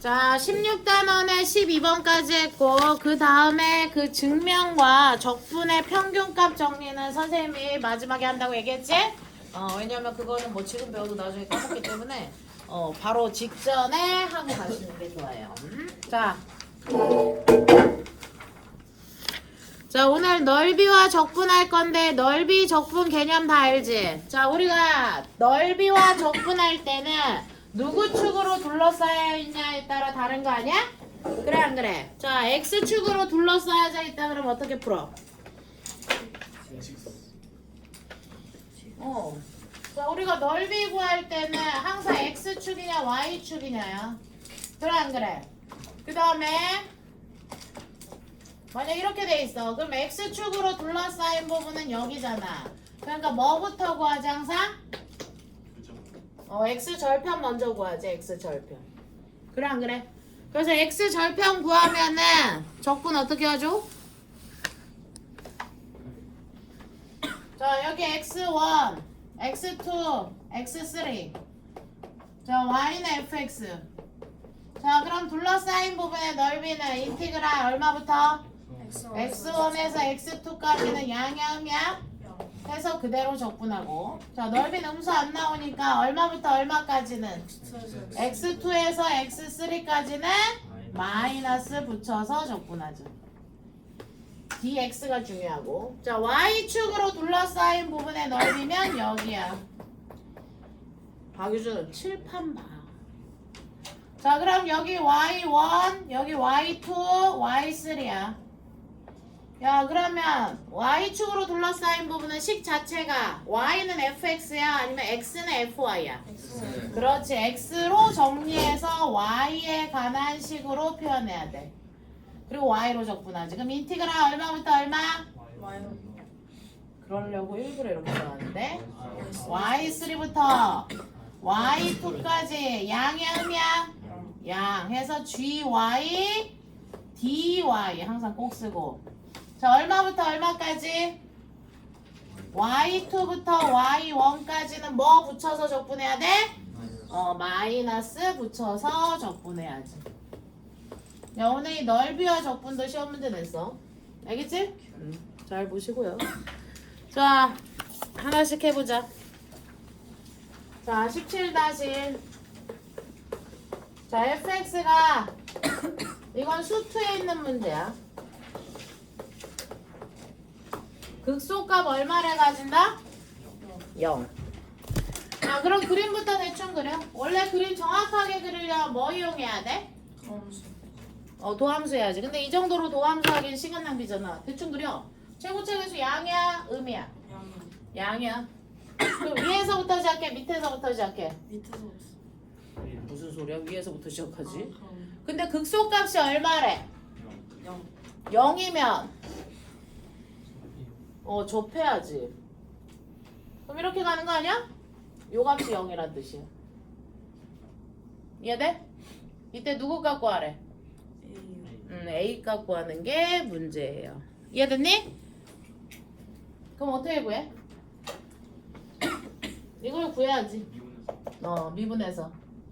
자, 16단원에 12번까지 했고, 그 다음에 그 증명과 적분의 평균값 정리는 선생님이 마지막에 한다고 얘기했지? 어, 왜냐면 그거는 뭐 지금 배워도 나중에 까먹기 때문에, 어, 바로 직전에 하고 가시는 게 좋아요. 음? 자. 자, 오늘 넓이와 적분할 건데, 넓이, 적분 개념 다 알지? 자, 우리가 넓이와 적분할 때는 누구 축으로 둘러싸여 있냐에 따라 다른 거 아니야? 그래, 안 그래? 자, X축으로 둘러싸여져 있다 그러면 어떻게 풀어? 어. 자, 우리가 넓이 구할 때는 항상 X축이냐, Y축이냐야. 그래, 안 그래? 그 다음에, 만약 이렇게 돼 있어. 그럼 X축으로 둘러싸인 부분은 여기잖아. 그러니까 뭐부터 구하지 항상? 어, X 절편 먼저 구하지. X 절편. 그래 안 그래? 그래서 X 절편 구하면은 적분 어떻게 하죠? 자 여기 X1, X2, X3. 자 Y는 FX. 자 그럼 둘러싸인 부분의 넓이는 인티그랄 얼마부터? X1에서 X2까지는 양양양 해서 그대로 적분하고. 자 넓이는 음수 안 나오니까 얼마부터 얼마까지는? X2에서 X3까지는 마이너스 붙여서 적분하죠. dx가 중요하고. 자 y축으로 둘러싸인 부분의 넓이면 여기야. 박유준 칠판 봐. 자 그럼 여기 y1 여기 y2 y3야 야 그러면 y축으로 둘러싸인 부분은 식 자체가 y는 fx야 아니면 x는 fy야? 그렇지. x로 정리해서 y에 관한 식으로 표현해야 돼. 그리고 y로 적분하지. 그럼 인티그랄 얼마부터 얼마? 그러려고 일부러 이렇게 써놨는데. y3부터 y2까지 양이야 음이야? 양. 해서 gy dy 항상 꼭 쓰고 자 얼마부터 얼마까지? y2부터 y1까지는 뭐 붙여서 적분해야 돼? 어 마이너스 붙여서 적분해야지 야 오늘 이 넓이와 적분도 시험 문제 냈어 알겠지? 응. 잘 보시고요 자 하나씩 해보자 자 17 다시 자 fx가 이건 수투에 있는 문제야 극소값 얼마를 가진다? 0. 자, 그럼 그림부터 대충 그려. 원래 그림 정확하게 그리려면 뭐 이용해야 돼? 어, 도함수 해야지. 근데 이 정도로 도함수 하기엔 시간 낭비잖아. 대충 그려. 최고책에서 양이야, 음이야? 양이야. 그럼 위에서부터 시작해, 밑에서부터 시작해. 무슨 소리야? 위에서부터 시작하지? 근데 극소값이 얼마래? 0이면 어 접해야지 그럼 이렇게 가는 거 아니야? 요 값이 0이란 뜻이야 이해돼? 이때 누구 갖고 하래? 음, A 갖고 하는 게 문제예요 이해됐니? 그럼 어떻게 구해? 이걸 구해야지 어 미분해서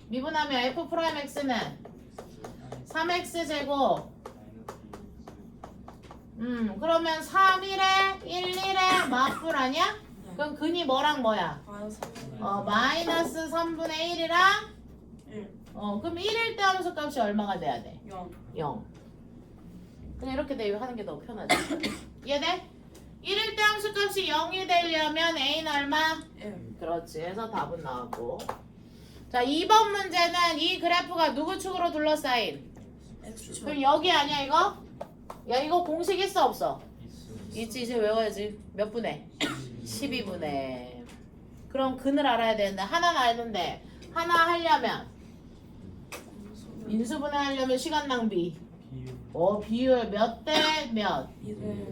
미분하면 F 프라임 X는 3X 제곱 음 그러면 3, 1에 1, 1에 맞불 아니야? 그럼 근이 뭐랑 뭐야? 어 마이너스 3분의 1이랑 어 그럼 1일 때 함수 값이 얼마가 돼야 돼? 0 그냥 이렇게 대입 하는 게더 편하지 이해돼? 1일 때 함수 값이 0이 되려면 A는 얼마? 그렇지 해서 답은 나왔고 자 2번 문제는 이 그래프가 누구 축으로 둘러싸인 그럼 여기 아니야 이거? 야 이거 공식 있어 없어? 있지 이제 외워야지. 몇 분의? 12분의 그럼 근을 알아야 되는데 하나는 알는데 하나 하려면 인수분해 하려면 시간 낭비. 어 비율 몇 대 몇?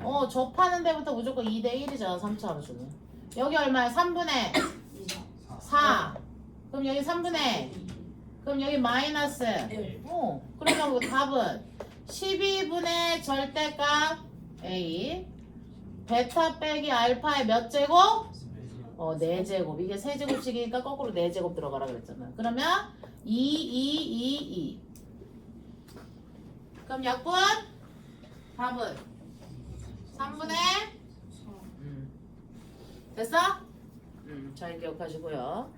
어 접하는 데부터 무조건 2대 1이잖아 3차 함수는. 여기 얼마야? 3분의 4 그럼 여기 3분의 그럼 여기 마이너스 어 그러면 그 답은 12분의 절대값 A 베타 빼기 알파의 몇 제곱? 어, 4제곱. 이게 세제곱씩이니까 거꾸로 4제곱 들어가라 그랬잖아. 그러면 2, 2, 2, 2. 그럼 약분 답은 3분의 음. 됐어? 음, 잘 기억하시고요.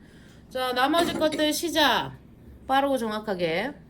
자, 나머지 것들 시작. 빠르고 정확하게.